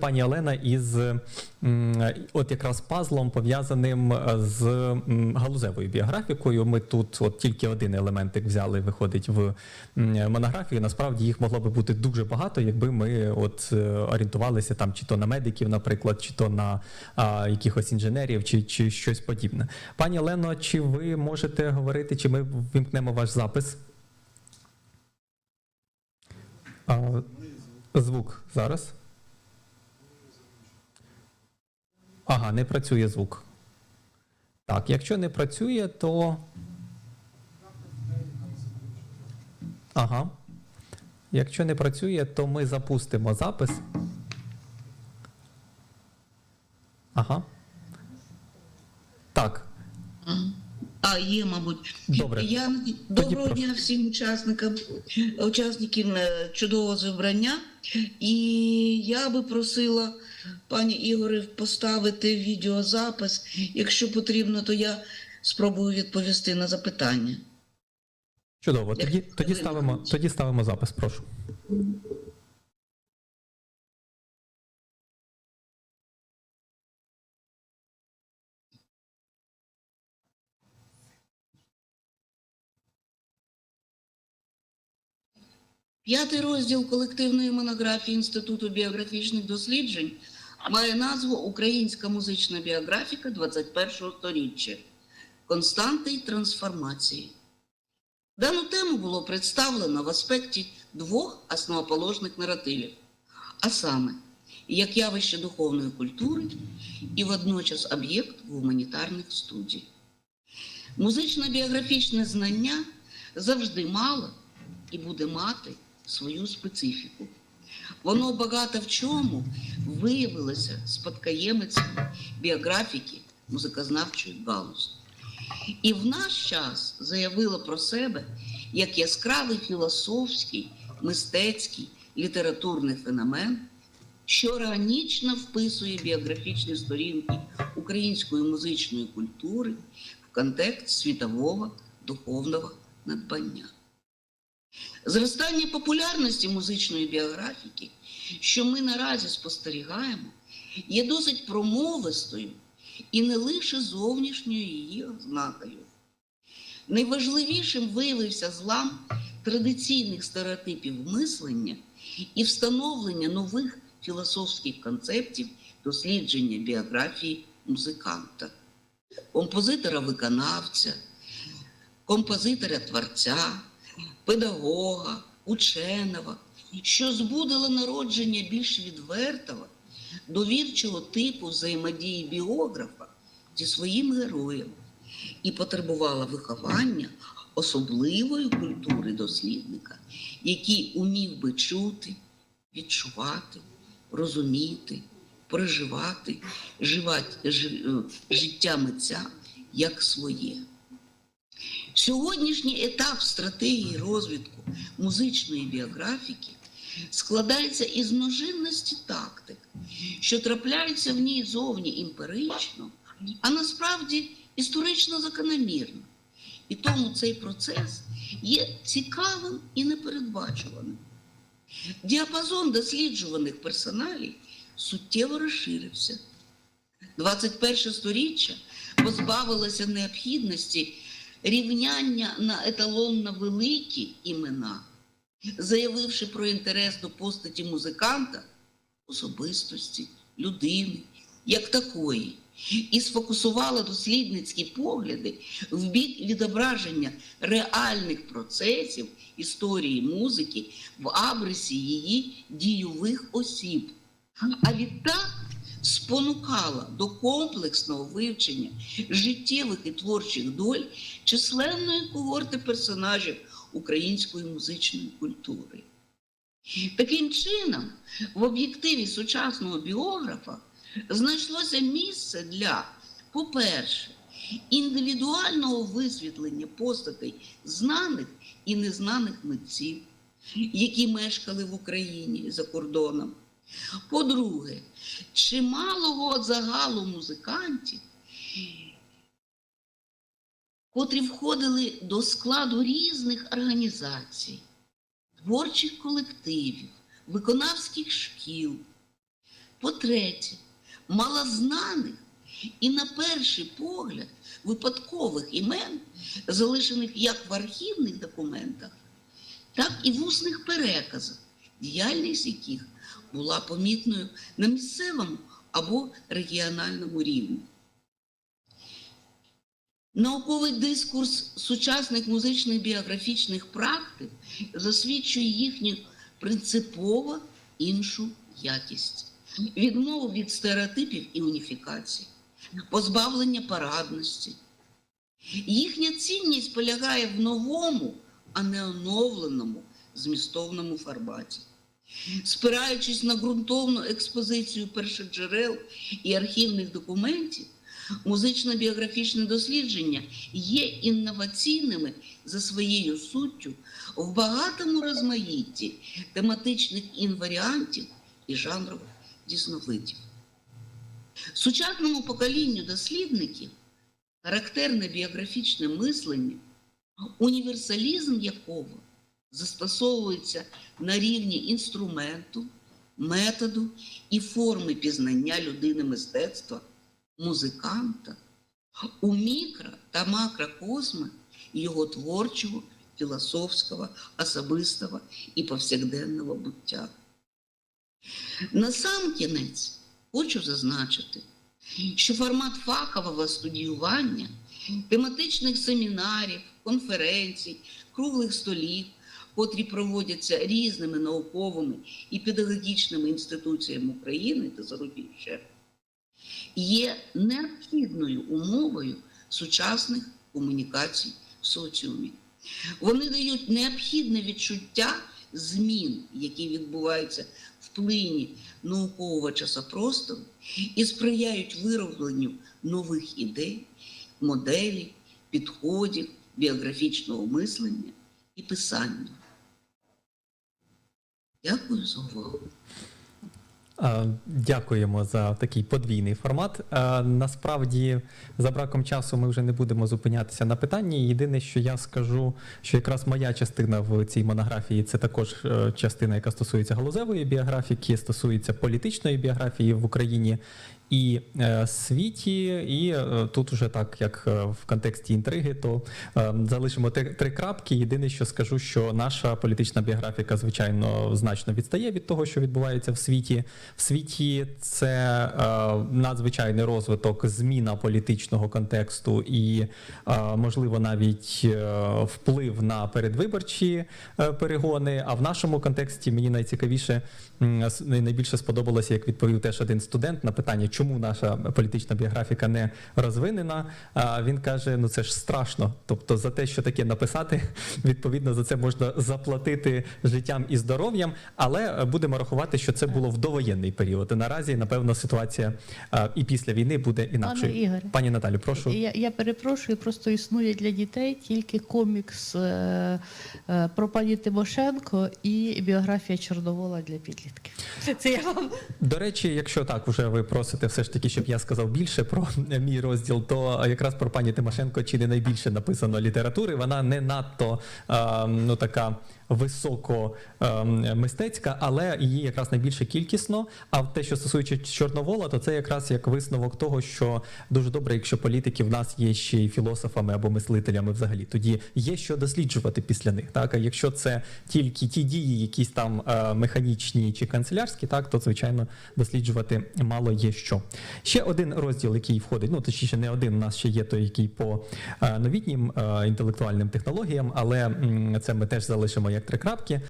Пані Олена із от якраз пазлом пов'язаним з галузевою біографікою. Ми тут от тільки один елементик взяли, виходить в монографію. Насправді їх могло би бути дуже багато, якби ми от е, орієнтувалися там чи то на медиків, наприклад, чи то на а, якихось інженерів, чи, чи щось подібне. Пані Олено, чи ви можете говорити, чи ми вимкнемо ваш запис? А, звук зараз. Ага, не працює звук. Так, якщо не працює, то. Ага. Якщо не працює, то ми запустимо запис. Ага. Так. А, є, мабуть. Добре. Я доброго дня всім учасникам, учасникам е, чудового зібрання. І я би просила пані Ігоре поставити відеозапис. Якщо потрібно, то я спробую відповісти на запитання. Чудово. Як Тоді, тоді, ставимо, тоді ставимо запис, прошу. П'ятий розділ колективної монографії Інституту біографічних досліджень має назву Українська музична біографіка 21-го сторіччя. Константи й трансформації. Дану тему було представлено в аспекті двох основоположних наративів, а саме, як явище духовної культури і водночас об'єкт гуманітарних студій. Музичне біографічне знання завжди мало і буде мати свою специфіку. Воно багато в чому виявилося спадкоємицями біографіки музикознавчої галузі. І в наш час заявила про себе як яскравий філософський, мистецький, літературний феномен, що органічно вписує біографічні сторінки української музичної культури в контекст світового духовного надбання. Зростання популярності музичної біографіки, що ми наразі спостерігаємо, є досить промовистою і не лише зовнішньою її ознакою. Найважливішим виявився злам традиційних стереотипів мислення і встановлення нових філософських концептів дослідження біографії музиканта, композитора-виконавця, композитора-творця, педагога, ученого, що збудило народження більш відвертого, довірчого типу взаємодії біографа зі своїм героєм і потребувала виховання особливої культури дослідника, який умів би чути, відчувати, розуміти, переживати живать- е, життя митця як своє. Сьогоднішній етап стратегії розвитку музичної біографіки складається із множинності тактик, що трапляються в ній зовні емпірично, а насправді історично закономірно. І тому цей процес є цікавим і непередбачуваним. Діапазон досліджуваних персоналів суттєво розширився. 21 сторіччя позбавилося необхідності рівняння на еталонно великі імена, заявивши про інтерес до постаті музиканта, особистості, людини, як такої, і сфокусувала дослідницькі погляди в бік відображення реальних процесів історії музики в абрисі її дійових осіб. А відтак спонукала до комплексного вивчення життєвих і творчих доль численної когорти персонажів української музичної культури. Таким чином, в об'єктиві сучасного біографа знайшлося місце для, по-перше, індивідуального висвітлення постатей знаних і незнаних митців, які мешкали в Україні за кордоном. По-друге, чималого загалу музикантів, котрі входили до складу різних організацій, творчих колективів, виконавських шкіл, По-третє, малознаних і на перший погляд випадкових імен, залишених як в архівних документах, так і в усних переказах, діяльність яких була помітною на місцевому або регіональному рівні. Науковий дискурс сучасних музичних біографічних практик засвідчує їхню принципово іншу якість, відмову від стереотипів і уніфікацій, позбавлення парадності. Їхня цінність полягає в новому, а не оновленому змістовному форматі. Спираючись на ґрунтовну експозицію першоджерел і архівних документів, музично-біографічне дослідження є інноваційними за своєю суттю в багатому розмаїтті тематичних інваріантів і жанрових різновидів. Сучасному поколінню дослідників характерне біографічне мислення, універсалізм якого застосовується на рівні інструменту, методу і форми пізнання людини мистецтва, музиканта, у мікро та макрокосмах його творчого, філософського, особистого і повсякденного буття. На сам кінець хочу зазначити, що формат фахового студіювання, тематичних семінарів, конференцій, круглих столів, котрі проводяться різними науковими і педагогічними інституціями України та зарубіжжя, є необхідною умовою сучасних комунікацій в соціумі. Вони дають необхідне відчуття змін, які відбуваються в плині наукового часопростору, і сприяють виробленню нових ідей, моделей, підходів, біографічного мислення і писання. Дякую за увагу. Дякуємо за такий подвійний формат. Насправді, за браком часу, ми вже не будемо зупинятися на питанні. Єдине, що я скажу, що якраз моя частина в цій монографії це також е, частина, яка стосується галузевої біографіки, стосується політичної біографії в Україні і е, світі. І е, тут вже так, як е, в контексті інтриги, то залишимо три, крапки. Єдине, що скажу, що наша політична біографіка, звичайно, значно відстає від того, що відбувається в світі. В світі це надзвичайний розвиток, зміна політичного контексту і, можливо, навіть вплив на передвиборчі перегони. А в нашому контексті мені найцікавіше найбільше сподобалося, як відповів теж один студент на питання, чому наша політична біографіка не розвинена. А він каже: ну це ж страшно. Тобто, за те, що таке написати, відповідно за це можна заплатити життям і здоров'ям, але е, будемо рахувати, що це було в довоєнний період. І наразі, напевно, ситуація і після війни буде інакшою. Пане Ігоре. Пані Наталю, прошу. Я, я перепрошую, просто існує для дітей тільки комікс е, е, про пані Тимошенко і біографія Чорновола для підлітків. Це, це я вам До речі, якщо так вже ви просите все ж таки, щоб я сказав більше про мій розділ, то якраз про пані Тимошенко чи не найбільше написано літератури. Вона не надто ну така високо мистецька, але її якраз найбільше кількісно. А те, що стосується Чорновола, то це якраз як висновок того, що дуже добре, якщо політики в нас є ще й філософами або мислителями взагалі, тоді є що досліджувати після них. Так, а якщо це тільки ті дії, якісь там механічні чи канцелярські, так то звичайно досліджувати мало є що. Ще один розділ, який входить, ну точніше, не один, у нас ще є той, який по е, новітнім е, інтелектуальним технологіям, але це ми теж залишимо як три крапки.